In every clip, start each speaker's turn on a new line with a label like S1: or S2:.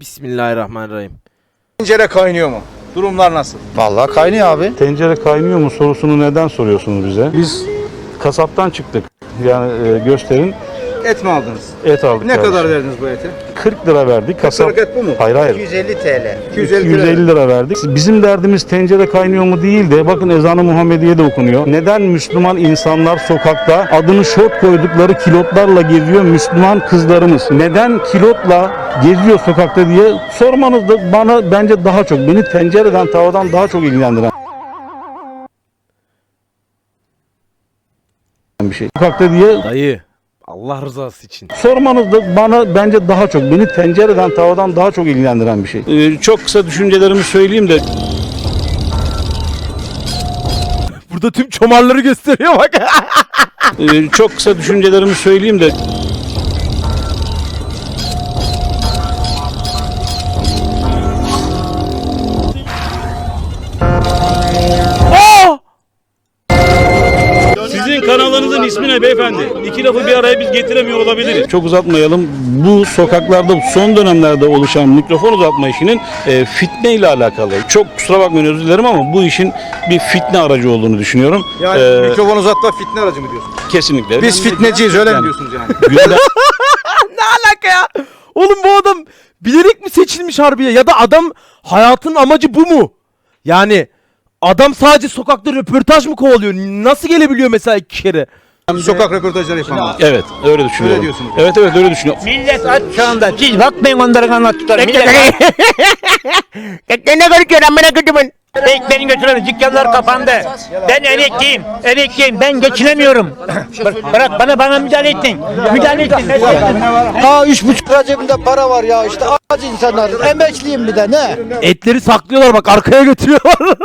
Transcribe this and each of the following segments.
S1: Bismillahirrahmanirrahim.
S2: Tencere kaynıyor mu? Durumlar nasıl?
S3: Vallahi kaynıyor abi.
S4: Tencere kaynıyor mu sorusunu neden soruyorsunuz bize? Biz kasaptan çıktık. Yani e, gösterin
S2: Et mi aldınız?
S4: et aldık.
S2: Ne
S4: kardeşim.
S2: kadar verdiniz bu ete?
S4: 40 lira verdik. Kasap...
S2: Kırık et bu mu?
S4: Hayır hayır.
S3: 250 TL.
S2: 250
S4: 250 lira verdik. Bizim derdimiz tencere kaynıyor mu değil de bakın ezanı Muhammediye de okunuyor. Neden Müslüman insanlar sokakta adını şort koydukları kilotlarla geziyor Müslüman kızlarımız? Neden kilotla geziyor sokakta diye sormanız da bana bence daha çok beni tencereden tavadan daha çok ilgilendiren bir şey. Sokakta diye
S1: Dayı. Allah rızası için.
S4: Sormanız da bana bence daha çok beni tencereden tavadan daha çok ilgilendiren bir şey. Ee, çok kısa düşüncelerimi söyleyeyim de
S1: Burada tüm çomarları gösteriyor bak.
S4: Ee, çok kısa düşüncelerimi söyleyeyim de kanalınızın ismi ne beyefendi? İki lafı bir araya biz getiremiyor olabiliriz. Çok uzatmayalım. Bu sokaklarda son dönemlerde oluşan mikrofon uzatma işinin e, fitne ile alakalı. Çok kusura bakmayın özür dilerim ama bu işin bir fitne aracı olduğunu düşünüyorum.
S2: Yani
S4: Ee,
S2: mikrofon uzatma fitne aracı mı diyorsun?
S4: kesinlikle.
S2: Biz fitneciyiz öyle mi diyorsunuz yani?
S4: Gündem-
S1: ne alaka ya? Oğlum bu adam bilerek mi seçilmiş harbiye? Ya da adam hayatın amacı bu mu? Yani adam sadece sokakta röportaj mı kovalıyor? Nasıl gelebiliyor mesela iki kere?
S2: Sokak röportajları yapanlar.
S4: evet öyle düşünüyorum.
S2: Öyle diyorsunuz.
S4: Evet evet öyle düşünüyorum.
S3: Millet aç şu anda. Siz bakmayın onların anlattıkları. Millet
S1: ne konuşuyor amına kodumun?
S3: Beni götüren dükkanlar kapandı. Ben emekliyim. Emekliyim. Ben geçinemiyorum. Bırak, bırak bana bana müdahale ettin. Müdahale ettin.
S5: Ha üç buçuk lira cebimde para var ya işte aç insanlar. Emekliyim bir de ne?
S1: Etleri saklıyorlar bak arkaya götürüyorlar.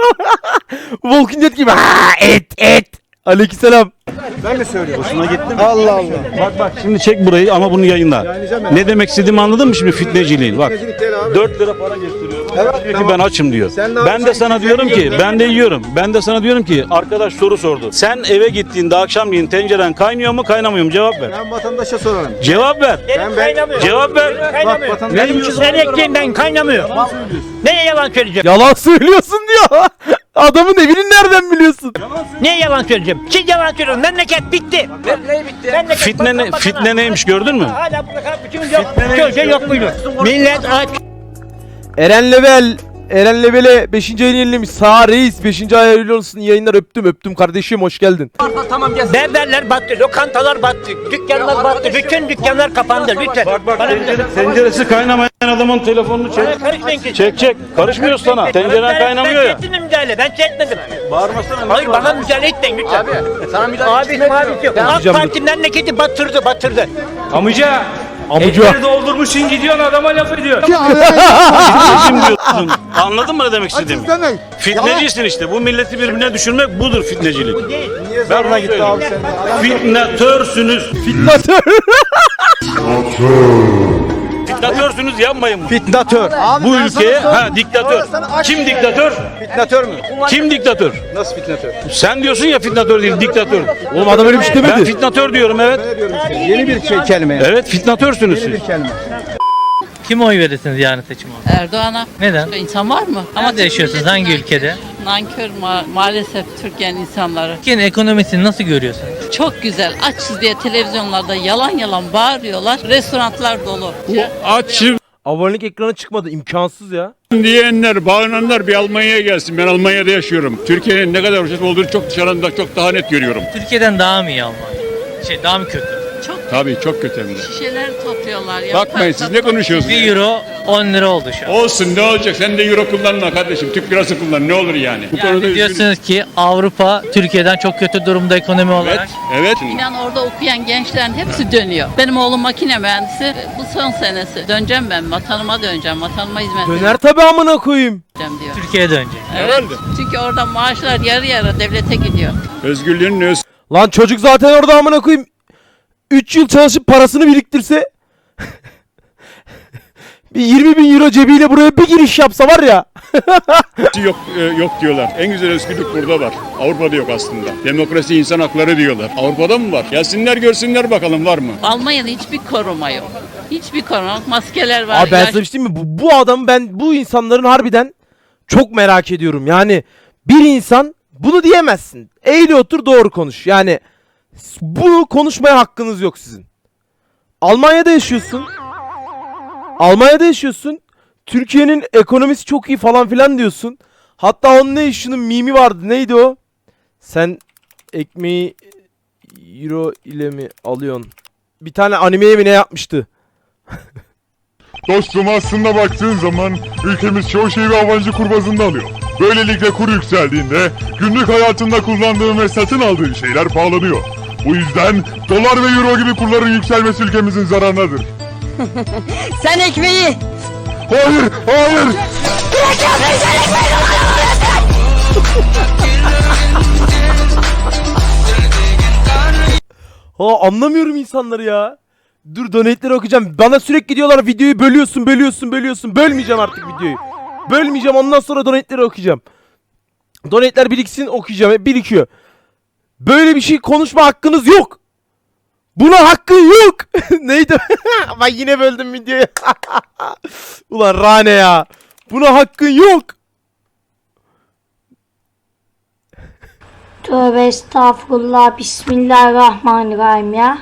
S1: Walking Dead gibi. Ha, et et. Aleykümselam.
S2: Ben mi söylüyorum?
S5: Allah Allah.
S4: Bak bak şimdi çek burayı ama bunu yayınla.
S2: Ben.
S4: Ne demek istediğimi anladın mı şimdi fitneciliğin? Bak.
S2: Fitnecilik değil abi.
S4: 4 lira para gösteriyorum.
S2: Evet,
S4: diyor
S2: tamam.
S4: ki ben açım diyor.
S2: Sen de
S4: ben de sana diyorum ki ben de yiyorum. Ben de sana diyorum ki arkadaş soru sordu. Sen eve gittiğinde akşamleyin tenceren kaynıyor mu kaynamıyor mu cevap ver.
S2: Ben vatandaşa sorarım.
S4: Cevap ver.
S3: Benim kaynamıyor.
S4: Cevap ver.
S2: Bak
S3: Kaynamıyor.
S2: vatandaş
S3: Emekliyim ben kaynamıyor. Neye yalan söyleyeceğim?
S1: Yalan söylüyorsun diyor. Adamın evini nereden biliyorsun?
S3: Neye yalan söyleyeceğim? Siz yalan söylüyorsunuz. Memleket bitti. Ne bitti?
S4: Fitne ne, fitne neymiş gördün mü?
S3: Hala burada bütün yok. Şey yok muydu? Millet aç.
S1: Eren Level Eren Level'e 5. ayını yenilemiş. Sağ reis 5. ay hayırlı olsun. Yayınlar öptüm öptüm kardeşim hoş geldin.
S3: Berberler battı, lokantalar battı, dükkanlar battı, bütün dükkanlar kapandı. Lütfen.
S4: Bak bak
S3: Bana
S4: tencere, tenceresi kaynamayan adamın telefonunu çek.
S3: Bana karışmayın ki.
S4: Çek çek. Karışmıyoruz sana. Tenceren kaynamıyor ya.
S3: Ben ettim müdahale, ben etmedim.
S4: Bağırmasana.
S3: Hayır bana müdahale etmeyin lütfen. Abi, sana müdahale Abisi abisi yok. AK
S1: Amcam-
S3: Parti memleketi batırdı, batırdı.
S6: Amca
S1: Amucu.
S6: etleri doldurmuşsun gidiyorsun adama laf ediyor.
S4: Diyorsun. Anladın mı ne demek istediğimi? Fitnecisin işte. Bu milleti birbirine düşürmek budur fitnecilik.
S3: Bu değil.
S4: Ben ona gitti abi sen. Fitnatörsünüz.
S1: Fitnatör.
S4: Fitnatörsünüz yapmayın bunu.
S2: Fitnatör.
S4: Bu ülkeye ha diktatör. Kim diktatör?
S2: Fitnatör mü?
S4: Kim diktatör?
S2: Nasıl fitnatör?
S4: Sen diyorsun ya fitnatör değil diktatör.
S1: Oğlum adam öyle bir şey
S4: Ben
S1: demedi.
S4: fitnatör diyorum evet.
S2: Yeni bir şey kelime.
S4: Evet fitnatörsünüz siz.
S2: Bir kelime.
S6: Kime oy verirsiniz yarın seçim olursa?
S7: Erdoğan'a.
S6: Neden?
S7: İnsan var mı?
S6: Nerede yaşıyorsunuz? Hangi ülkede?
S7: Nankör ma- maalesef Türkiye'nin insanları.
S6: Türkiye'nin ekonomisini nasıl görüyorsunuz?
S7: Çok güzel. Açız diye televizyonlarda yalan yalan bağırıyorlar. Restoranlar dolu.
S8: Açım
S1: Abonelik ekranı çıkmadı imkansız ya.
S8: diyenler, bağıranlar bir Almanya'ya gelsin. Ben Almanya'da yaşıyorum. Türkiye'nin ne kadar ucuz olduğunu çok dışarıdan da çok daha net görüyorum.
S6: Türkiye'den daha mı iyi Almanya? Şey daha mı kötü?
S8: Tabii çok kötü hem de.
S7: şişeler topluyorlar ya.
S8: Bakmayın siz ne konuşuyorsunuz?
S6: 1 euro 10 lira oldu şu an.
S8: Olsun ne olacak? Sen de euro kullanma kardeşim. Türk lirası kullan. Ne olur yani? Bu
S6: Yani
S8: üzgünüm.
S6: diyorsunuz ki Avrupa Türkiye'den çok kötü durumda ekonomi
S8: Evet,
S6: olarak.
S8: evet.
S7: İnan orada okuyan gençlerin hepsi dönüyor. Benim oğlum makine mühendisi. Bu son senesi. Döneceğim ben. Vatanıma döneceğim. Vatanıma hizmet
S1: Döner tabi amına koyayım.
S7: edeceğim diyor.
S6: Türkiye'ye dönecek.
S7: Evet. Çünkü orada maaşlar yarı yarı devlete gidiyor.
S8: Özgürlüğün öz
S1: Lan çocuk zaten orada amına koyayım. 3 yıl çalışıp parasını biriktirse bir 20 bin euro cebiyle buraya bir giriş yapsa var ya.
S8: yok e, yok diyorlar. En güzel özgürlük burada var. Avrupa'da yok aslında. Demokrasi, insan hakları diyorlar. Avrupa'da mı var? Gelsinler görsünler bakalım var mı?
S7: Almanya'da hiçbir koruma yok. Hiçbir konu yok. Maskeler var.
S1: Abi ben
S7: yaş-
S1: sana bir şey diyeyim mi? Bu, bu adamı ben bu insanların harbiden çok merak ediyorum. Yani bir insan bunu diyemezsin. Eğri otur doğru konuş. Yani bunu konuşmaya hakkınız yok sizin. Almanya'da yaşıyorsun. Almanya'da yaşıyorsun. Türkiye'nin ekonomisi çok iyi falan filan diyorsun. Hatta onun ne şunun mimi vardı. Neydi o? Sen ekmeği euro ile mi alıyorsun? Bir tane animeye mi ne yapmıştı?
S9: Dostum aslında baktığın zaman ülkemiz çoğu şeyi yabancı kur bazında alıyor. Böylelikle kur yükseldiğinde günlük hayatında kullandığın ve satın aldığın şeyler pahalanıyor. Bu yüzden dolar ve euro gibi kurların yükselmesi ülkemizin zararınadır.
S10: Sen ekmeği
S9: Hayır, hayır!
S1: Ha anlamıyorum insanları ya. Dur donate'leri okuyacağım. Bana sürekli diyorlar videoyu bölüyorsun, bölüyorsun, bölüyorsun. Bölmeyeceğim artık videoyu. Bölmeyeceğim ondan sonra donate'leri okuyacağım. Donate'ler biriksin okuyacağım. Hep birikiyor. Böyle bir şey konuşma hakkınız yok. Buna hakkın yok. Neydi? Bak yine böldüm videoyu. Ulan Rane ya. Buna hakkın yok.
S10: Tövbe estağfurullah Bismillahirrahmanirrahim ya.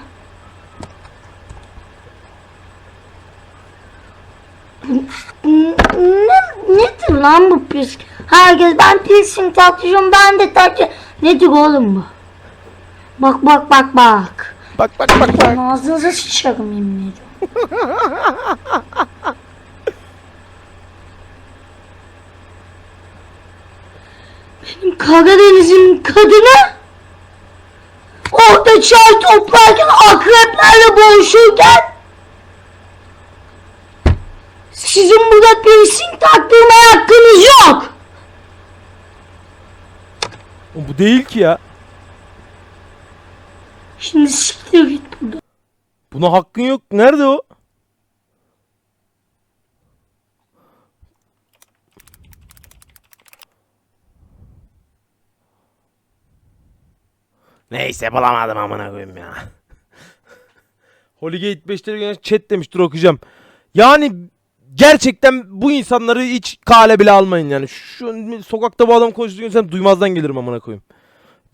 S10: Ne, nedir lan bu pis? Herkes ben piercing takıyorum ben de takıyorum. Nedir oğlum bu? Bak bak bak bak.
S1: Bak bak bak bak.
S10: Ağzınıza sıçarım yemin ediyorum. Benim Karadeniz'in kadını orada çay toplarken akreplerle boğuşurken sizin burada piercing taktırmaya hakkınız yok.
S1: Bu değil ki ya.
S10: Şimdi siktir git buradan.
S1: Buna hakkın yok. Nerede o? Neyse bulamadım amına koyayım ya. Holygate 5'te gelen chat demiştir okuyacağım. Yani gerçekten bu insanları hiç kale bile almayın yani. Şu sokakta bu adam konuştuğu insan duymazdan gelirim amına koyayım.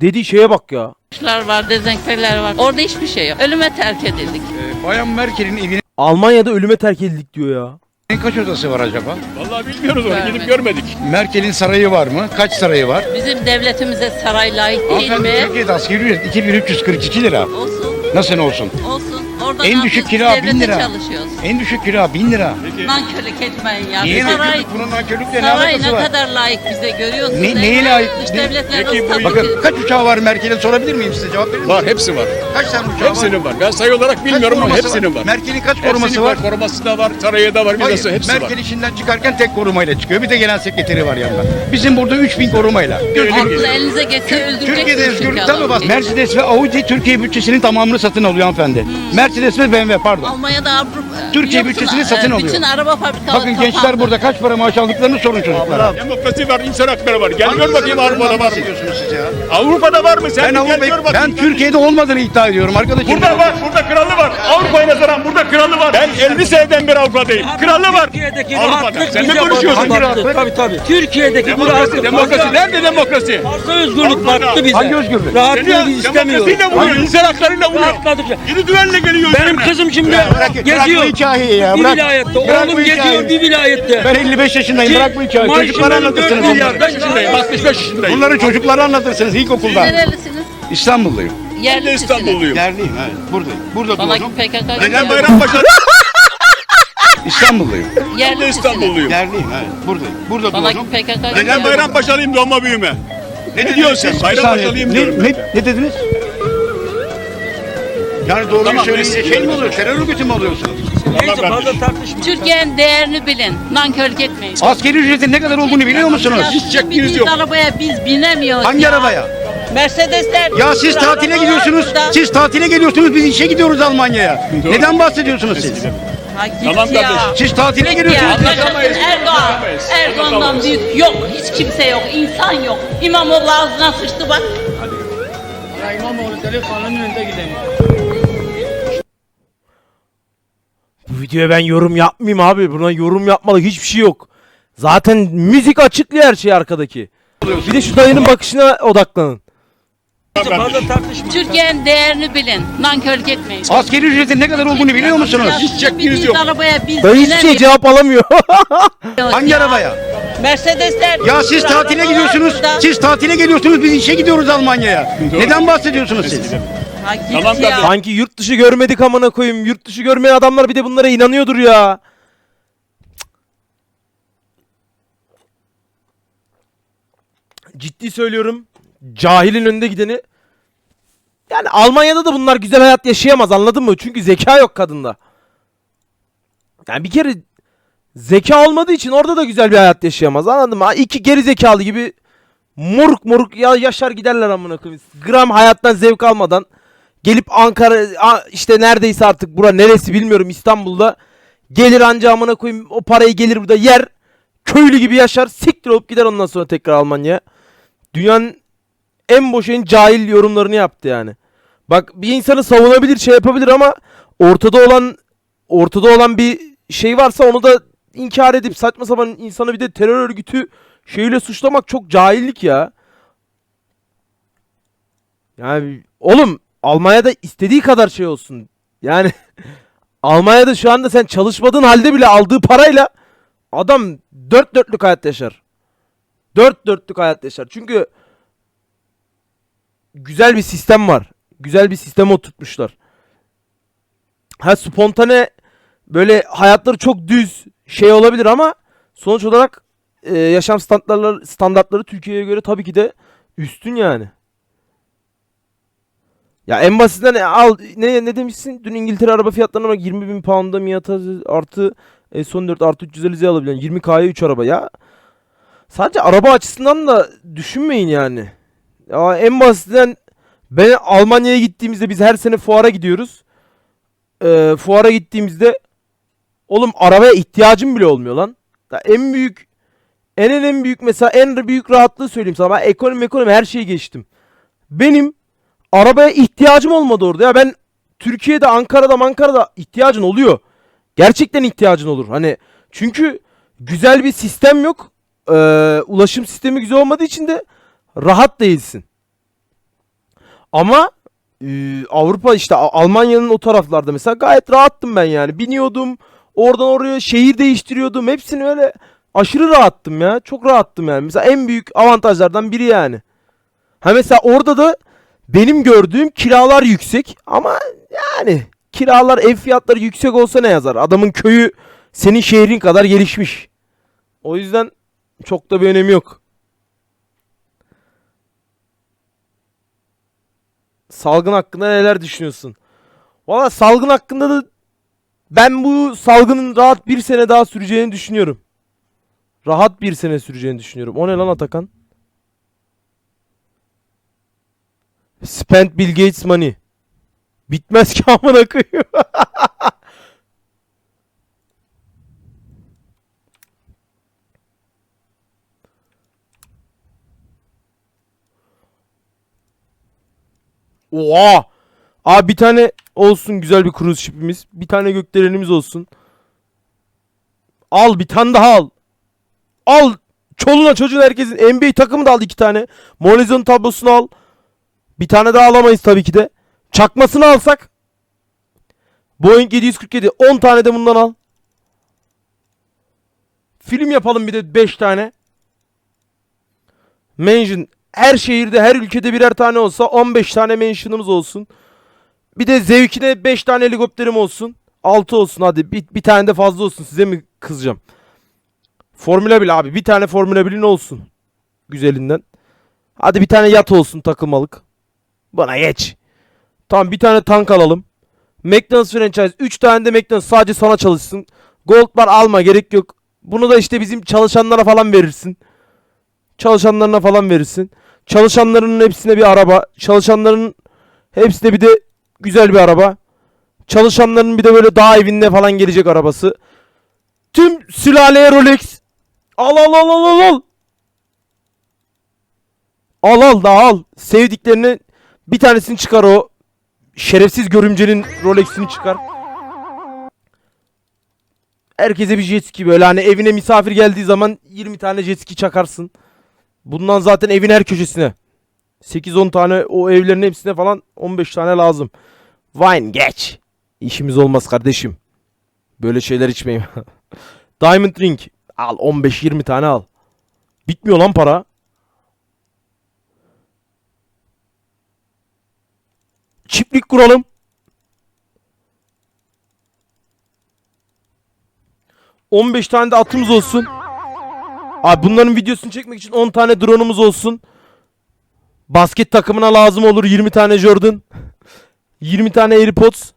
S1: Dediği şeye bak ya.
S7: yaşlar var, dezenkteler var. Orada hiçbir şey yok. Ölüme terk edildik.
S2: Bayan Merkel'in evinin
S1: Almanya'da ölüme terk edildik diyor ya.
S2: kaç odası var acaba?
S8: Vallahi bilmiyoruz onu gidip görmedik.
S2: Merkel'in sarayı var mı? Kaç sarayı var?
S7: Bizim devletimize saray layık değil
S2: Hanımefendi
S7: mi?
S2: Türkiye'de asgari ücret 2342 lira.
S7: Olsun,
S2: Nasıl olsun?
S7: olsun. Orada
S2: En
S7: ne
S2: düşük kira 1000
S7: Devlete
S2: lira.
S7: çalışıyoruz.
S2: En düşük kira 1000 lira.
S7: Nankörlük etmeyin ya.
S2: Niye
S7: saray,
S2: nankörlük? Bunun nankörlükle ne
S7: saray
S2: alakası
S7: ne
S2: var?
S7: kadar layık bize görüyorsunuz.
S2: Ne- neye
S7: mi?
S2: layık?
S7: Dış
S2: Ne-
S7: devletler
S8: Peki, bu-
S2: Bakın kaç uçağı var Merkel'in sorabilir miyim size cevap verir misiniz?
S8: Var hepsi var.
S2: Kaç tane uçağı var?
S8: Hepsinin var. Ben sayı olarak bilmiyorum ama hepsinin var.
S2: Merkel'in kaç
S8: Hepsinin
S2: koruması var?
S8: Koruması da var, sarayı da var,
S2: Hayır,
S8: hepsi var.
S2: Merkel işinden çıkarken tek korumayla çıkıyor. Bir de genel sekreteri var yanında. Bizim burada 3000 korumayla.
S7: Aklı elinize geçse öldüreceksiniz
S2: Türkiye'de
S7: çünkü
S2: özgürlük tabii
S7: adamı.
S2: bak. Mercedes ve Audi Türkiye bütçesinin tamamını satın alıyor hanımefendi. Mercedes ve BMW pardon.
S7: Almanya'da Avrupa
S2: Türkiye bütçesini satın alıyor.
S7: Bütün araba fabrikaları
S2: Bakın gençler
S7: kapandı.
S2: burada kaç para maaş aldıklarını sorun çocuklara.
S8: Demokrasi var, insan hakları var. Gel gör bakayım Avrupa'da var mı?
S2: bahsediyorsunuz siz ya?
S8: Avrupa'da var mı? Sen
S2: Ben,
S8: bakayım.
S2: ben Türkiye'de olmadığını iddia ediyorum arkadaşım.
S8: Burada var, burada kralı var. Avrupa'ya nazaran burada kralı var. Ben 50 seneden beri Avrupa'dayım. Kralı var.
S5: Türkiye'deki
S8: Avrupa'da. Sen ne konuşuyorsun?
S5: Tabii tabii. Türkiye'deki bu
S8: Demokrasi,
S5: rahatlık.
S8: demokrasi. Nerede demokrasi?
S5: Fazla özgürlük baktı bize.
S2: Hangi özgürlük?
S5: Rahatlığı biz istemiyoruz.
S8: Demokrasiyle vuruyor, insan haklarıyla vuruyor.
S5: Rahatladıkça.
S8: Yeni düvenle geliyor
S5: Benim kızım şimdi
S2: Bırak, bırak bu
S5: geziyor.
S2: hikayeyi ya.
S5: Bir
S2: Bırak.
S5: vilayette.
S2: Bırak
S5: Oğlum geziyor bir vilayette.
S2: Ben 55 yaşındayım. Bırak bu hikayeyi. Çocuklara anlatırsınız bunları.
S5: Ben
S8: yaşındayım, 65 yaşındayım.
S2: Bunları çocuklara anlatırsınız ilkokulda.
S7: Nerelisiniz?
S2: İstanbulluyum.
S7: Yerlisiniz.
S8: İstanbulluyum.
S2: Yerliyim evet. Buradayım. Burada
S7: Bana
S2: doğdum.
S7: PKK
S8: Neden. Bayrampaşa?
S2: İstanbulluyum.
S8: Ben de
S7: Yerlisiniz.
S8: İstanbulluyum.
S2: Yerliyim evet. Buradayım. Burada
S7: Bana
S2: doğdum.
S7: PKK
S8: Neden. Bayrampaşalıyım doğma büyüme? Ne diyorsun sen?
S2: Bir.
S8: Bayrampaşalıyım
S2: Ne,
S8: diyorum
S2: ne, ne dediniz? Yani doğruyu
S8: Tamam,
S2: söyleyince şey mi oluyor? Terör örgütü mü oluyorsunuz?
S5: Neyse
S8: Vallahi
S5: fazla tartışma.
S7: Türkiye'nin değerini bilin. Nankörlük etmeyin.
S2: Asgari ücretin ne kadar olduğunu biliyor musunuz?
S7: Ya sizin
S8: çektiğiniz yok.
S7: arabaya biz binemiyoruz
S2: Hangi
S7: ya.
S2: arabaya?
S7: Mercedesler.
S2: Ya siz tatile gidiyorsunuz.
S7: burada.
S2: Siz tatile geliyorsunuz. Biz işe gidiyoruz Almanya'ya. Neden bahsediyorsunuz siz?
S7: Ha,
S8: Tamam
S7: ya.
S8: kardeşim.
S2: Siz tatile
S7: Ya
S2: geliyorsunuz.
S7: Erdoğan. Erdoğan'dan büyük yok. Hiç kimse yok. insan yok. İmamoğlu ağzına sıçtı bak.
S1: Bu Bu videoya ben yorum yapmayayım abi. Buna yorum yapmalık hiçbir şey yok. Zaten müzik açıklıyor her şeyi arkadaki. Bir de şu dayının bakışına odaklanın.
S7: Türkiye'nin değerini bilin. Nankörlük etmeyin.
S2: Askeri ücretin ne kadar olduğunu biliyor musunuz?
S7: Hiç çektiğiniz yok. arabaya biz
S1: Dayı hiçbir şey cevap alamıyor.
S2: Hangi arabaya?
S7: Mercedesler.
S2: Ya siz tatile gidiyorsunuz. Siz tatile geliyorsunuz. Biz işe gidiyoruz Almanya'ya. Neden bahsediyorsunuz siz?
S7: Ha, git
S8: Tamam
S7: ya.
S1: Sanki yurt dışı görmedik amına koyayım. Yurt dışı görmeyen adamlar bir de bunlara inanıyordur ya. Ciddi söylüyorum. Cahilin önünde gideni. Yani Almanya'da da bunlar güzel hayat yaşayamaz anladın mı? Çünkü zeka yok kadında. Yani bir kere zeka olmadığı için orada da güzel bir hayat yaşayamaz anladın mı? İki geri zekalı gibi moruk moruk ya yaşar giderler amına koyayım. Gram hayattan zevk almadan gelip Ankara işte neredeyse artık bura neresi bilmiyorum İstanbul'da gelir anca amına koyayım o parayı gelir burada yer köylü gibi yaşar siktir olup gider ondan sonra tekrar Almanya'ya. Dünyanın en boş en cahil yorumlarını yaptı yani. Bak bir insanı savunabilir şey yapabilir ama ortada olan ortada olan bir şey varsa onu da inkar edip saçma sapan insanı bir de terör örgütü şeyle suçlamak çok cahillik ya. Yani oğlum Almanya'da istediği kadar şey olsun. Yani Almanya'da şu anda sen çalışmadığın halde bile aldığı parayla adam dört dörtlük hayat yaşar. Dört dörtlük hayat yaşar. Çünkü güzel bir sistem var. Güzel bir sistem oturtmuşlar. Ha spontane böyle hayatları çok düz şey olabilir ama sonuç olarak e, yaşam standartları standartları Türkiye'ye göre tabii ki de üstün yani. Ya en basitinden e, al ne ne demişsin? Dün İngiltere araba fiyatlarına bak 20 bin pound'a Miata artı e, son 4 artı 350 alabilen 20K'ya 3 araba ya. Sadece araba açısından da düşünmeyin yani. Ya en basitinden ben Almanya'ya gittiğimizde biz her sene fuara gidiyoruz. Ee, fuara gittiğimizde oğlum arabaya ihtiyacım bile olmuyor lan. Ya en büyük en en en büyük mesela en büyük rahatlığı söyleyeyim sana. Ben ekonomi ekonomi her şeyi geçtim. Benim arabaya ihtiyacım olmadı orada. Ya ben Türkiye'de, Ankara'da, Ankara'da ihtiyacın oluyor. Gerçekten ihtiyacın olur. Hani çünkü güzel bir sistem yok. Ee, ulaşım sistemi güzel olmadığı için de rahat değilsin. Ama e, Avrupa işte Almanya'nın o taraflarda mesela gayet rahattım ben yani. Biniyordum. Oradan oraya şehir değiştiriyordum. Hepsini öyle aşırı rahattım ya. Çok rahattım yani. Mesela en büyük avantajlardan biri yani. Ha mesela orada da benim gördüğüm kiralar yüksek ama yani kiralar ev fiyatları yüksek olsa ne yazar? Adamın köyü senin şehrin kadar gelişmiş. O yüzden çok da bir önemi yok. Salgın hakkında neler düşünüyorsun? Valla salgın hakkında da ben bu salgının rahat bir sene daha süreceğini düşünüyorum. Rahat bir sene süreceğini düşünüyorum. O ne lan Atakan? Spend Bill Gates money. Bitmez ki amına koyayım. Oha! Abi bir tane olsun güzel bir cruise ship'imiz. Bir tane gökdelenimiz olsun. Al bir tane daha al. Al. Çoluğuna çocuğuna herkesin NBA takımı da al iki tane. Mona tablosunu al. Bir tane daha alamayız tabii ki de. Çakmasını alsak. Boeing 747 10 tane de bundan al. Film yapalım bir de 5 tane. Mansion her şehirde her ülkede birer tane olsa 15 tane mansion'ımız olsun. Bir de zevkine 5 tane helikopterim olsun. 6 olsun hadi. Bir, bir tane de fazla olsun. Size mi kızacağım? Formula 1 abi. Bir tane Formula 1'in olsun. Güzelinden. Hadi bir tane yat olsun takılmalık. Bana geç. Tamam bir tane tank alalım. McDonald's franchise 3 tane de McDonald's sadece sana çalışsın. Gold bar alma gerek yok. Bunu da işte bizim çalışanlara falan verirsin. Çalışanlarına falan verirsin. Çalışanların hepsine bir araba. Çalışanların hepsine bir de güzel bir araba. Çalışanların bir de böyle dağ evinde falan gelecek arabası. Tüm sülaleye Rolex. Al al al al al al. Al al da al. Sevdiklerini bir tanesini çıkar o. Şerefsiz görümcenin Rolex'ini çıkar. Herkese bir jet ski böyle hani evine misafir geldiği zaman 20 tane jet ski çakarsın. Bundan zaten evin her köşesine. 8-10 tane o evlerin hepsine falan 15 tane lazım. Wine geç. İşimiz olmaz kardeşim. Böyle şeyler içmeyin. Diamond ring. Al 15-20 tane al. Bitmiyor lan para. Çiftlik kuralım. ...15 tane de atımız olsun. Abi bunların videosunu çekmek için 10 tane drone'umuz olsun. Basket takımına lazım olur 20 tane Jordan. 20 tane AirPods.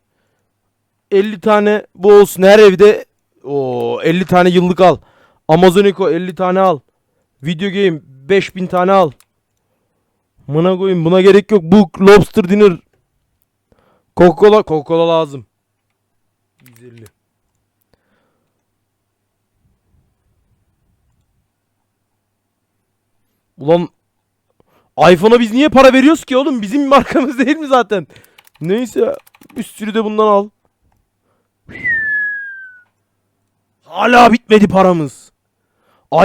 S1: 50 tane bu olsun her evde. O 50 tane yıllık al. Amazon Echo 50 tane al. Video game 5000 tane al. Mına koyayım buna gerek yok. Bu lobster dinner. Coca-Cola, Coca-Cola lazım. 150. Ulan iPhone'a biz niye para veriyoruz ki oğlum? Bizim markamız değil mi zaten? Neyse bir sürü de bundan al. Hala bitmedi paramız.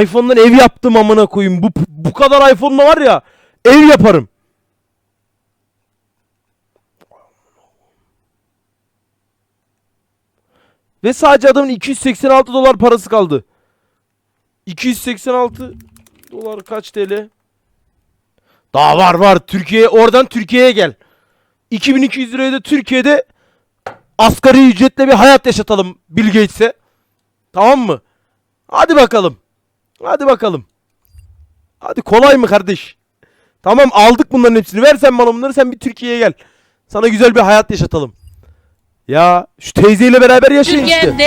S1: iPhone'dan ev yaptım amına koyayım. Bu bu kadar iPhone'la var ya ev yaparım. Ve sadece adamın 286 dolar parası kaldı. 286 dolar kaç TL? Daha var var. Türkiye oradan Türkiye'ye gel. 2200 liraya da Türkiye'de asgari ücretle bir hayat yaşatalım Bill Gates'e. Tamam mı? Hadi bakalım. Hadi bakalım. Hadi kolay mı kardeş? Tamam aldık bunların hepsini. Ver sen bana bunları sen bir Türkiye'ye gel. Sana güzel bir hayat yaşatalım. Ya şu teyzeyle beraber yaşayın işte.
S7: Türkiye'de